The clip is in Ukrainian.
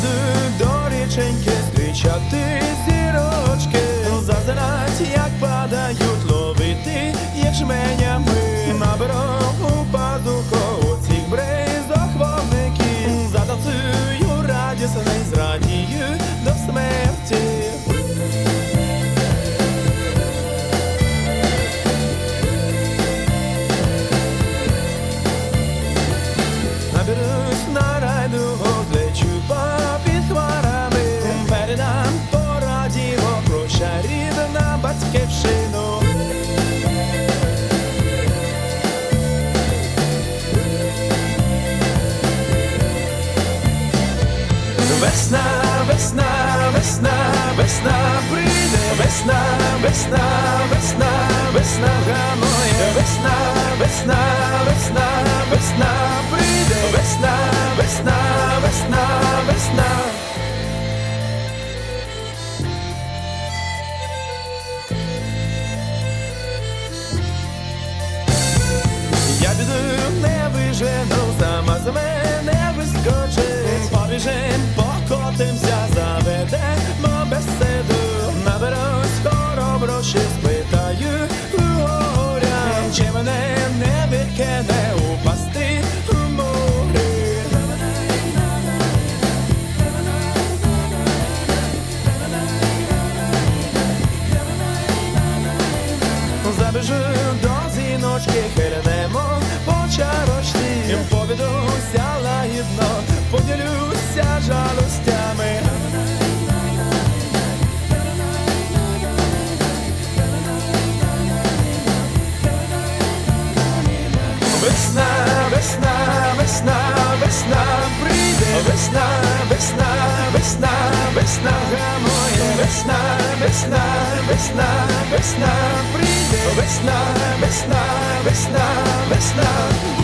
Іду до річеньки зустрічати зірок батьківщину Весна, весна, весна, весна прийде, весна, весна, весна, весна гамує, весна, весна, весна, весна Gemini. Весна, весна, весна, весна прийде, весна, весна, весна, весна моя весна, весна, весна, весна прийде, весна, весна, весна, весна